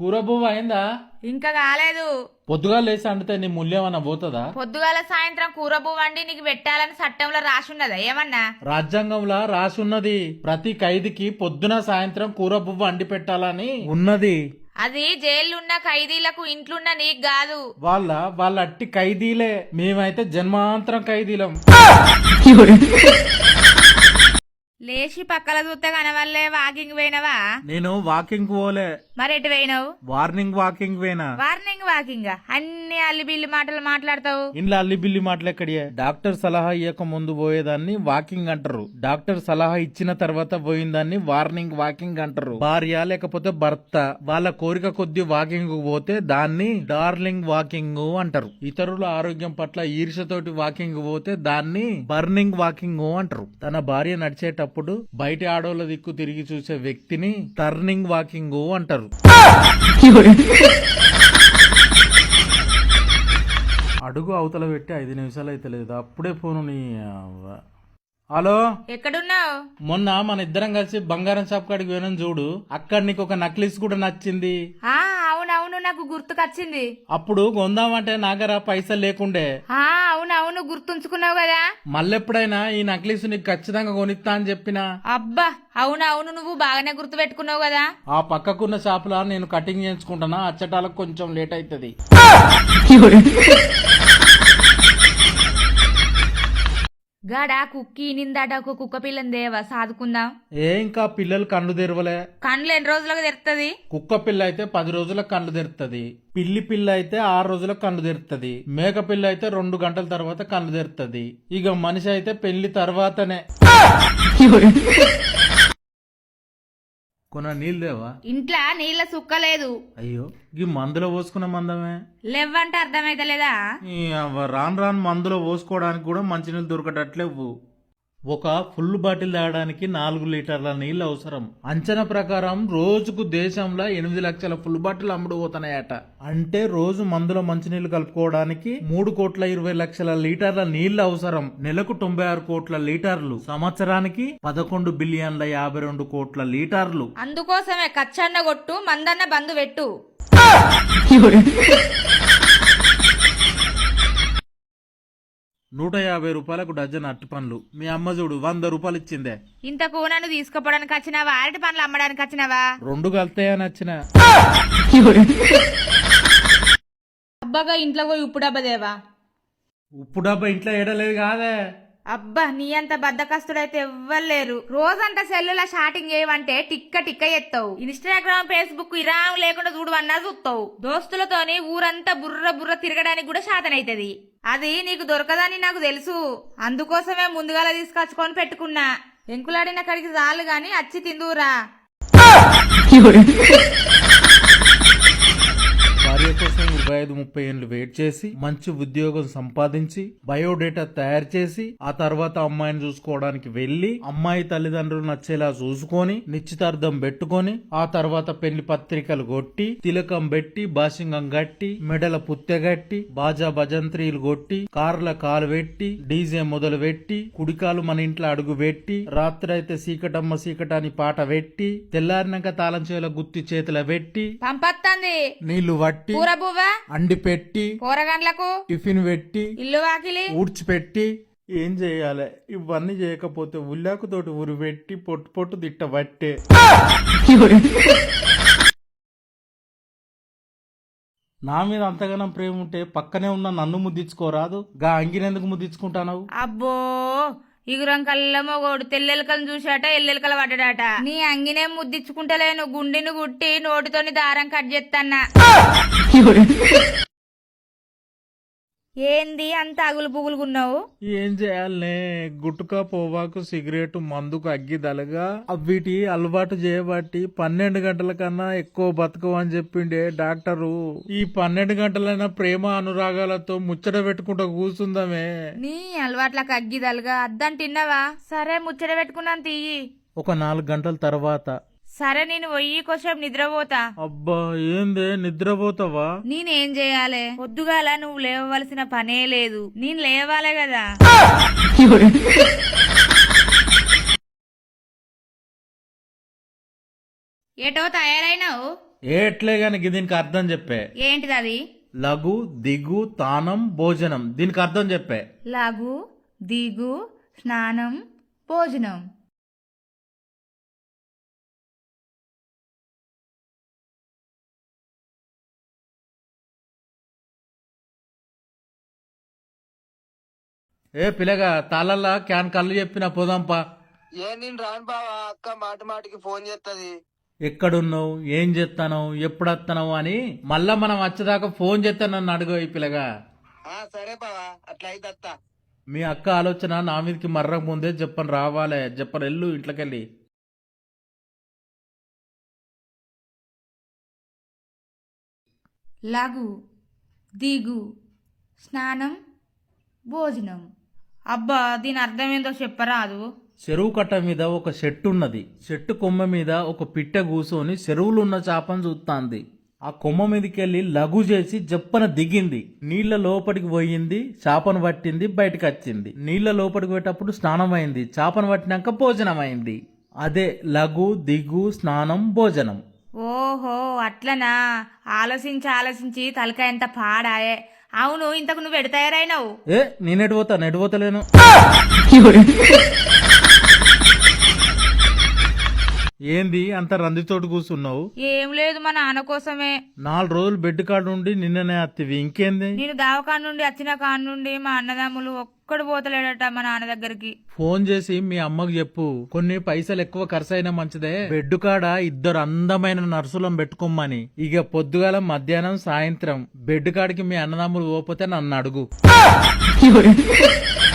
కూర బువ్వ అయిందా? ఇంకా కాలేదు. పొద్దుగా లేచి అండితే నీ మూల్యం అన్న పోతుందా? పొద్దుగాల సాయంత్రం కూర వండి నీకు పెట్టాలని చట్టంలో రాసున్నదా? ఏమన్నా? రాజ్యాంగంలో రాసున్నది. ప్రతి ఖైదీకి పొద్దున సాయంత్రం కూర బువ్వ అండి పెట్టాలని ఉన్నది. అది జైలున్న ఖైదీలకు ఇంట్లున్న నీకు కాదు. వాళ్ళ వాళ్ళ అట్టి ఖైదీలే. మేమైతే జన్మాంతరం ఖైదీలం. లేచి పక్కల చూస్తే కనవల్లే వాకింగ్ పోయినవా? నేను వాకింగ్ పోలే. మరి ఎటు పోయినావు? వార్నింగ్ వాకింగ్ పోయినా. వార్నింగ్ వాకింగ్ అన్ని అల్లి బిల్లి మాటలు మాట్లాడతావు. ఇంట్లో అల్లి బిల్లి మాటలు ఎక్కడియే? డాక్టర్ సలహా ఇవ్వక ముందు పోయేదాన్ని వాకింగ్ అంటారు. డాక్టర్ సలహా ఇచ్చిన తర్వాత పోయిందాన్ని వార్నింగ్ వాకింగ్ అంటారు. భార్య లేకపోతే భర్త వాళ్ళ కోరిక కొద్ది వాకింగ్ పోతే దాన్ని డార్లింగ్ వాకింగ్ అంటారు. ఇతరుల ఆరోగ్యం పట్ల ఈర్షతోటి వాకింగ్ పోతే దాన్ని బర్నింగ్ వాకింగ్ అంటారు. తన భార్య నడిచేటప్పుడు బయట ఆడోళ్ళ దిక్కు తిరిగి చూసే వ్యక్తిని టర్నింగ్ వాకింగ్ అంటారు. అడుగు అవతల పెట్టి ఐదు నిమిషాలు అయితే లేదు. అప్పుడే ఫోను నీ. హలో? ఎక్కడున్నావు? మొన్న మన ఇద్దరం కలిసి బంగారం షాప్ కాడికి పోయినాం చూడు. అక్కడ నీకు ఒక నక్లీస్ కూడా నచ్చింది. నాకు గుర్తుకొచ్చింది. అప్పుడు కొందామంటే నాగరా పైసలు లేకుండే. ఆ అవునవును గుర్తుంచుకున్నావు కదా. మళ్ళెప్పుడైనా ఈ నక్లీస్ నీకు ఖచ్చితంగా కొనిస్తా అని చెప్పిన? అబ్బా అవునవును నువ్వు బాగానే గుర్తు పెట్టుకున్నావు కదా. ఆ పక్కకున్న షాపులో నేను కటింగ్ చేయించుకుంటానా? అచ్చటాలకు కొంచెం లేట్ అవుతుంది. గాడా కుక్కి నిందాట ఒక కుక్క పిల్లని దేవా సాదుకుందాం? ఏ ఇంకా పిల్లలు కళ్ళు తెరవలే? కండ్లు ఎన్ని రోజులకు తెరుతుంది కుక్క పిల్ల అయితే పది రోజులకు కళ్ళు తెరుతుంది పిల్లి పిల్ల అయితే ఆరు రోజులకు కళ్ళు తెరుతుంది మేక పిల్ల అయితే రెండు గంటల తర్వాత కళ్ళు తెరుతుంది ఇక మనిషి అయితే పెళ్ళి తర్వాతనే. కొన నీళ్ళు దేవా ఇంట్లో నీళ్ళ సుక్క లేదు. అయ్యో ఈ మందులో పోసుకున్న మందమే? లేవంటే అర్థమైతలేదా? ఈ అవ్వ రాను రాను మందులో పోసుకోవడానికి కూడా మంచినీళ్ళు దొరకటట్లేవు. ఒక ఫుల్ బాటిల్ తాగడానికి నాలుగు లీటర్ల నీళ్ళు అవసరం. అంచనా ప్రకారం రోజుకు దేశంలో ఎనిమిది లక్షల ఫుల్ బాటిల్ అమ్ముడు పోతున్నాయట అంటే రోజు మందులో మంచినీళ్ళు కలుపుకోవడానికి మూడు కోట్ల ఇరవై లక్షల లీటర్ల నీళ్ళు అవసరం. నెలకు తొంభై ఆరు కోట్ల లీటర్లు. సంవత్సరానికి పదకొండు బిలియన్ల యాభై రెండు కోట్ల లీటర్లు. అందుకోసమే కచ్చన్న కొట్టు మందన్న బంధు పెట్టు. నూట యాభై రూపాయలకు డజన్ అట్టి పండ్లు. మీ అమ్మ చూడు వంద రూపాయలు ఇచ్చిందే. ఇంత కూనను తీసుకుపోవడానికి వచ్చినావా? అరటి పండ్లు అమ్మడానికి వచ్చినావా? రెండు కలుతాయని వచ్చిన. అబ్బాగా ఇంట్లో పోయి ఉప్పు డబ్బా దేవా ఉప్పు డబ్బా ఇంట్లో ఏడలేదు కాదే. అబ్బా నీ అంత బద్దకస్తుడైతే ఎవ్వలేరు రోజంతా సెల్లుల షాటింగ్ చేయమంటే టిక్క టిక్క ఎత్తావు. ఇన్స్టాగ్రామ్ ఫేస్బుక్ ఇరాం లేకుండా చూడవన్నా చూస్తావు దోస్తులతోని ఊరంతా బుర్ర బుర్ర తిరగడానికి కూడా శాతనైతది. అది నీకు దొరకదని నాకు తెలుసు. అందుకోసమే ముందుగాల తీసుకొచ్చుకొని పెట్టుకున్నా. ఎంకులాడిన కడికి చాలు గాని అచ్చి తిందురా భార్య కోసం ఇరవై ఐదు ముప్పై ఏళ్ళు వెయిట్ చేసి మంచి ఉద్యోగం సంపాదించి బయోడేటా తయారు చేసి ఆ తర్వాత అమ్మాయిని చూసుకోవడానికి వెళ్ళి అమ్మాయి తల్లిదండ్రులు నచ్చేలా చూసుకొని నిశ్చితార్థం పెట్టుకొని ఆ తర్వాత పెళ్ళి పత్రికలు కొట్టి తిలకం పెట్టి బాసింగం గట్టి మెడల పుత్తెగట్టి బాజా భజంత్రీలు కొట్టి కార్ల కాలు పెట్టి డీజే మొదలు పెట్టి కుడికాలు మన ఇంట్లో అడుగు పెట్టి రాత్రి అయితే సీకటమ్మ సీకటాని పాట పెట్టి తెల్లారినాక తాళం చేల గుత్తి చేతుల పెట్టి పంపత్తంది. నీళ్ళు పట్టి కూర అండి పెట్టి కూరగండ్లకు టిఫిన్ పెట్టి ఇల్లు వాకిలి. ఊడ్చిపెట్టి. ఏం చేయాలి? ఇవన్నీ చేయకపోతే ఉల్లాకుతోటి ఉరి పెట్టి పొట్టు పొట్టు తిట్టబట్టే నా మీద అంతగానం ప్రేమ ఉంటే పక్కనే ఉన్న నన్ను ముద్దించుకోరాదు? గా అంగినెందుకు ముద్దించుకుంటానవు? అబ్బో! ఇగురం కళ్ళ మొగోడు తెల్లెలకలను చూశాట ఎల్లెలకలు పడ్డాడట. నీ అంగినే ముద్దిచ్చుకుంటలేను గుండెను గుట్టి నోటితోని దారం కట్ చేస్తాన్నా ఏంది అంత అగులు పుగులుగున్నావు ఏం చేయాలనే? గుట్టుక పొగాకు సిగరెట్ మందుకు అగ్గి దలగా వీటి అలవాటు చేయబట్టి పన్నెండు గంటల కన్నా ఎక్కువ బతకవు అని చెప్పిండే డాక్టరు. ఈ పన్నెండు గంటలైన ప్రేమ అనురాగాలతో ముచ్చట పెట్టుకుంటూ కూర్చుందామే. నీ అలవాట్లకు అగ్గిదలుగా. అద్దం తిన్నావా సరే ముచ్చట పెట్టుకున్నాను తీయి. ఒక నాలుగు గంటల తర్వాత సరే నేను పొయ్యి కొంచెం నిద్రపోతా. అబ్బా ఏందే? నిద్రపోతావా? నేనేం చేయాలి? పొద్దుగాల నువ్వు లేవవలసిన పనే లేదు. నేను లేవాలే కదా. ఏటో తయారైనావు? ఏ ఎట్లే గాని దీనికి అర్థం చెప్పే. ఏంటిది అది? లఘు దిగు తానం భోజనం. దీనికి అర్థం చెప్పే. లఘు దిగు స్నానం భోజనం. ఏ పిల్లగా తాళల్లా క్యాన్ కళ్ళు చెప్పిన పోదాంపా. ఏ నేను రాను బావా అక్క మాటి మాటికి ఫోన్ చేస్తుంది ఎక్కడున్నావు ఏం చేస్తానవు ఎప్పుడు వస్తున్నావు అని మళ్ళా మనం వచ్చేదాకా ఫోన్ చేస్తానని అడుగు ఈ పిల్లగా. ఆ సరే బావా అట్లా అయితే అత్త. మీ అక్క ఆలోచన నా మీదకి మర్రకు ముందే చెప్పని రావాలే చెప్పని వెళ్ళు ఇంట్లోకెళ్ళి. లఘు దిగు స్నానం భోజనం. అబ్బా దీని అర్థం ఏందో చెప్పరాదు. చెరువు కట్ట మీద ఒక చెట్టు ఉన్నది చెట్టు కొమ్మ మీద ఒక పిట్ట కూసోని చెరువులో ఉన్న చేపను చూస్తాంది ఆ కొమ్మ మీదకెళ్ళి లఘు చేసి జప్పన దిగింది. నీళ్ళ లోపలికి పోయింది చేపను పట్టింది బయటకు వచ్చింది నీళ్ళ లోపలికి పోయేటప్పుడు స్నానం అయింది చేపను పట్టినాక భోజనం అయింది అదే లఘు దిగు స్నానం భోజనం. ఓహో అట్లనా? ఆలోచించి ఆలోచించి తలకాయ ఎంత పాడాయే. అవును ఇంతకు నువ్వు ఎడు తయారైనావు? ఏ నేను ఎడిపోతా నెడిపోతలేను ఏంది అంత రందితోటి కూర్చున్నావు? ఏం లేదు మా నాన్న కోసమే. నాలుగు రోజులు బెడ్ కాడ ఉండి నిన్ననే అత్తివి. ఇంకేంది? నేను దావకాడ నుండి వచ్చిన కాడ నుండి మా అన్నదమ్ములు ఒక్కడు పోతలేడట మా నాన్న దగ్గరికి. ఫోన్ చేసి మీ అమ్మకు చెప్పు. కొన్ని పైసలు ఎక్కువ ఖర్చు అయినా మంచిదే. బెడ్ కాడ ఇద్దరు అందమైన నర్సులను పెట్టుకోమని. ఇక పొద్దుగాల మధ్యాహ్నం సాయంత్రం బెడ్ కాడికి మీ అన్నదమ్ములు పోతే నన్ను అడుగు.